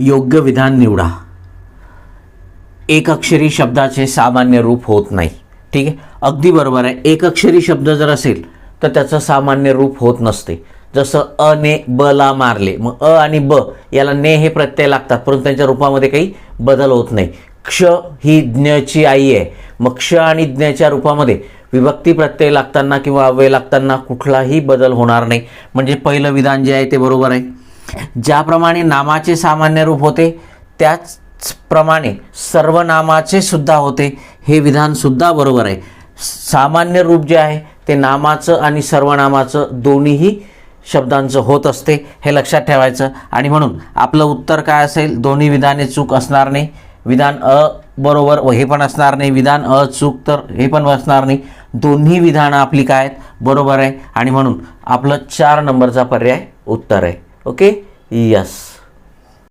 योग्य विधान निवडा. एक अक्षरी शब्दाचे सामान्य रूप होत नाही. ठीक आहे? अगदी बरोबर आहे. एक अक्षरी शब्द जर असेल तर त्याचं सामान्य रूप होत नसते. जसं अ ने ब ला मारले. मग अ आणि ब याला ने हे प्रत्यय लागतात परंतु त्यांच्या रूपामध्ये काही बदल होत नाही. क्ष ही ज्ञची आई आहे. मग क्ष आणि ज्ञच्या रूपामध्ये विभक्ती प्रत्यय लागताना किंवा अव्यय लागताना कुठलाही बदल होणार नाही. म्हणजे पहिलं विधान जे आहे ते बरोबर आहे. ज्याप्रमाणे नामाचे सामान्य रूप होते त्याचप्रमाणे सर्वनामाचे सुद्धा होते. हे विधानसुद्धा बरोबर आहे. सामान्य रूप जे आहे ते नामाचं आणि सर्वनामाचं दोन्हीही शब्दांचं होत असते हे लक्षात ठेवायचं. आणि म्हणून आपलं उत्तर काय असेल? दोन्ही विधाने चूक असणार नाही. विधान अ बरोबर हे पण असणार नाही. विधान अ चूक तर हे पण असणार नाही. दोन्ही विधानं आपली काय आहेत? बरोबर आहे. आणि म्हणून आपलं चार नंबरचा पर्याय उत्तर आहे. ओके? यस